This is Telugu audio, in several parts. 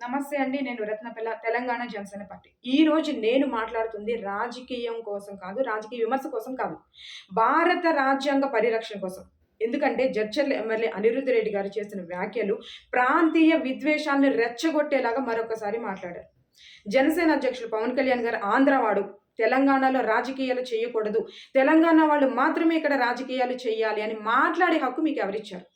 నమస్తే అండి నేను రత్నపిల్ల తెలంగాణ జనసేన పార్టీ. ఈ రోజు నేను మాట్లాడుతుంది రాజకీయం కోసం కాదు రాజకీయ విమర్శ కోసం కాదు భారత రాజ్యాంగ పరిరక్షణ కోసం. ఎందుకంటే జడ్చర్ల ఎమ్మెల్యే అనిరుద్ధ రెడ్డి గారు చేసిన వ్యాఖ్యలు ప్రాంతీయ విద్వేషాలను రెచ్చగొట్టేలాగా మరొకసారి మాట్లాడారు. జనసేన అధ్యక్షులు పవన్ కళ్యాణ్ గారు ఆంధ్రవాడు తెలంగాణలో రాజకీయాలు చేయకూడదు తెలంగాణ వాళ్ళు మాత్రమే ఇక్కడ రాజకీయాలు చేయాలి అని మాట్లాడే హక్కు మీకు ఎవరిచ్చారు?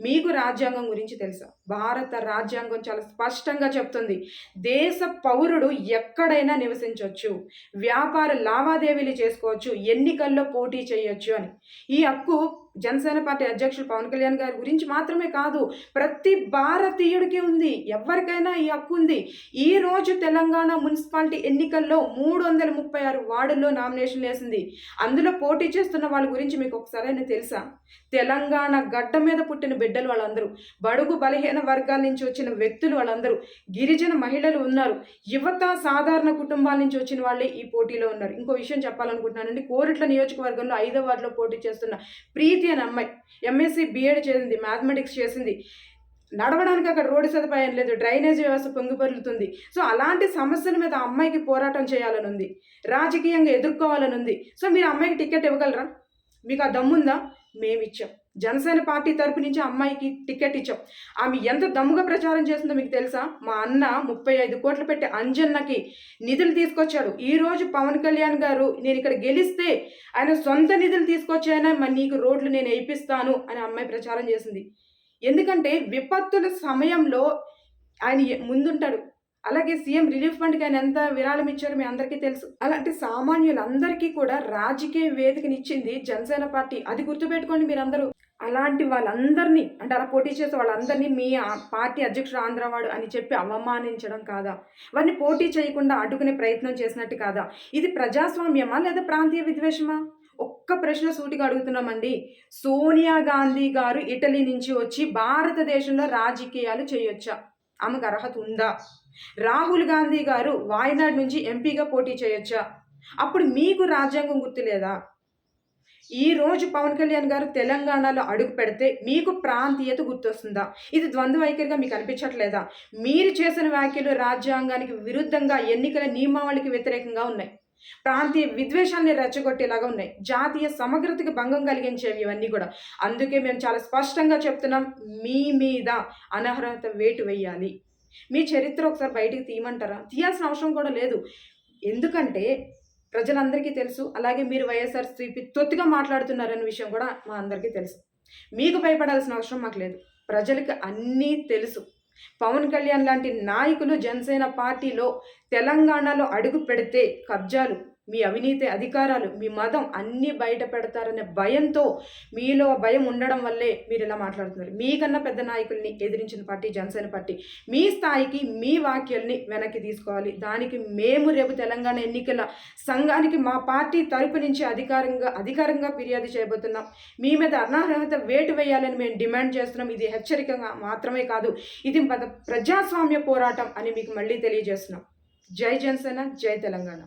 మీకు రాజ్యాంగం గురించి తెలుసా? భారత రాజ్యాంగం చాలా స్పష్టంగా చెప్తుంది. దేశ పౌరుడు ఎక్కడైనా నివసించవచ్చు వ్యాపార లావాదేవీలు చేసుకోవచ్చు. ఎన్నికల్లో పోటీ చేయొచ్చు అని. ఈ హక్కు జనసేన పార్టీ అధ్యక్షులు పవన్ కళ్యాణ్ గారి గురించి మాత్రమే కాదు ప్రతి భారతీయుడికి ఉంది ఎవరికైనా ఈ హక్కు ఉంది. ఈ రోజు తెలంగాణ మున్సిపాలిటీ ఎన్నికల్లో మూడు వందల ముప్పై ఆరు వార్డుల్లో నామినేషన్ వేసింది. అందులో పోటీ చేస్తున్న వాళ్ళ గురించి మీకు ఒకసారి అయినా తెలుసా? తెలంగాణ గడ్డ మీద పుట్టిన బిడ్డలు వాళ్ళందరూ బడుగు బలహీన వర్గాల నుంచి వచ్చిన వ్యక్తులు వాళ్ళందరూ గిరిజన మహిళలు ఉన్నారు. యువత సాధారణ కుటుంబాల నుంచి వచ్చిన వాళ్ళే ఈ పోటీలో ఉన్నారు. ఇంకో విషయం చెప్పాలనుకుంటున్నానండి కోరిట్ల నియోజకవర్గంలో ఐదో వార్డులో పోటీ చేస్తున్న ప్రీతి ప్రీతి అనే అమ్మాయి ఎంఎస్సి బీఎడ్ చేసింది మ్యాథమెటిక్స్ చేసింది. నడవడానికి అక్కడ రోడ్డు సదుపాయం లేదు డ్రైనేజ్ వ్యవస్థ పొంగిపొరులుతుంది. సో అలాంటి సమస్యల మీద అమ్మాయికి పోరాటం చేయాలని ఉంది రాజకీయంగా ఎదుర్కోవాలని ఉంది సో మీరు అమ్మాయికి టికెట్ ఇవ్వగలరా? మీకు ఆ దమ్ముందా? మేమిచ్చాం. జనసేన పార్టీ తరపు నుంచి అమ్మాయికి టికెట్ ఇచ్చాం. ఆమె ఎంత దమ్ముగా ప్రచారం చేస్తుందో మీకు తెలుసా? మా అన్న ముప్పై ఐదు కోట్లు పెట్టి అంజన్నకి నిధులు తీసుకొచ్చాడు. ఈరోజు పవన్ కళ్యాణ్ గారు నేను ఇక్కడ గెలిస్తే ఆయన సొంత నిధులు తీసుకొచ్చాయన మరి నీకు రోడ్లు నేను వేయిపిస్తాను అని అమ్మాయి ప్రచారం చేసింది. ఎందుకంటే విపత్తుల సమయంలో ఆయన ముందుంటాడు. అలాగే సీఎం రిలీఫ్ ఫండ్కి ఆయన ఎంత విరాళం ఇచ్చారో మీ అందరికీ తెలుసు. అలాంటి సామాన్యులందరికీ కూడా రాజకీయ వేదికనిచ్చింది జనసేన పార్టీ. అది గుర్తుపెట్టుకోండి మీరందరూ. అలాంటి వాళ్ళందరినీ అంటే అలా పోటీ చేసే వాళ్ళందరినీ మీ పార్టీ అధ్యక్షుడు ఆంధ్రవాడు అని చెప్పి అవమానించడం కాదా? వారిని పోటీ చేయకుండా అడ్డుకునే ప్రయత్నం చేసినట్టు కాదా? ఇది ప్రజాస్వామ్యమా లేదా ప్రాంతీయ విద్వేషమా? ఒక్క ప్రశ్న సూటిగా అడుగుతున్నామండి. సోనియా గాంధీ గారు ఇటలీ నుంచి వచ్చి భారతదేశంలో రాజకీయాలు చేయొచ్చా? ఆమెకు అర్హత ఉందా? రాహుల్ గాంధీ గారు వాయనాడ్ నుంచి ఎంపీగా పోటీ చేయొచ్చా? అప్పుడు మీకు రాజ్యాంగం గుర్తు లేదా ఈ రోజు పవన్ కళ్యాణ్ గారు తెలంగాణలో అడుగు పెడితే మీకు ప్రాంతీయత గుర్తొస్తుందా? ఇది ద్వంద్వ వైఖరిగా మీకు అనిపించట్లేదా? మీరు చేసిన వ్యాఖ్యలు రాజ్యాంగానికి విరుద్ధంగా ఎన్నికల నియమావళికి వ్యతిరేకంగా ఉన్నాయి. ప్రాంతీయ విద్వేషాన్ని రెచ్చగొట్టేలాగా ఉన్నాయి. జాతీయ సమగ్రతకి భంగం కలిగించేవి ఇవన్నీ కూడా. అందుకే మేము చాలా స్పష్టంగా చెప్తున్నాం మీ మీద అనర్హత వేటు వేయాలి. మీ చరిత్ర ఒకసారి బయటికి తీయమంటారా? తీయాల్సిన అవసరం కూడా లేదు. ఎందుకంటే ప్రజలందరికీ తెలుసు అలాగే మీరు వైఎస్ఆర్సీపీ తొత్తుగా మాట్లాడుతున్నారనే విషయం కూడా మా అందరికీ తెలుసు. మీకు భయపడాల్సిన అవసరం మాకు లేదు. ప్రజలకు అన్నీ తెలుసు. పవన్ కళ్యాణ్ లాంటి నాయకులు జనసేన పార్టీలో తెలంగాణలో అడుగు పెడితే కబ్జాలు. మీ అవినీతి అధికారాలు మీ మతం అన్నీ బయట పెడతారనే భయంతో మీలో భయం ఉండడం వల్లే మీరు ఇలా మాట్లాడుతున్నారు. మీకన్నా పెద్ద నాయకుల్ని ఎదిరించిన పార్టీ జనసేన పార్టీ. మీ స్థాయికి మీ వాక్యాల్ని వెనక్కి తీసుకోవాలి. దానికి మేము రేపు తెలంగాణ ఎన్నికల సంఘానికి మా పార్టీ తరపు నుంచి అధికారంగా అధికారంగా ఫిర్యాదు చేయబోతున్నాం. మీ మీద అనర్హత వేటు వేయాలని మేము డిమాండ్ చేస్తున్నాం. ఇది హెచ్చరికగా మాత్రమే కాదు ఇది ప్రజాస్వామ్య పోరాటం అని మీకు మళ్ళీ తెలియజేస్తున్నాం. జై జనసేన జై తెలంగాణ.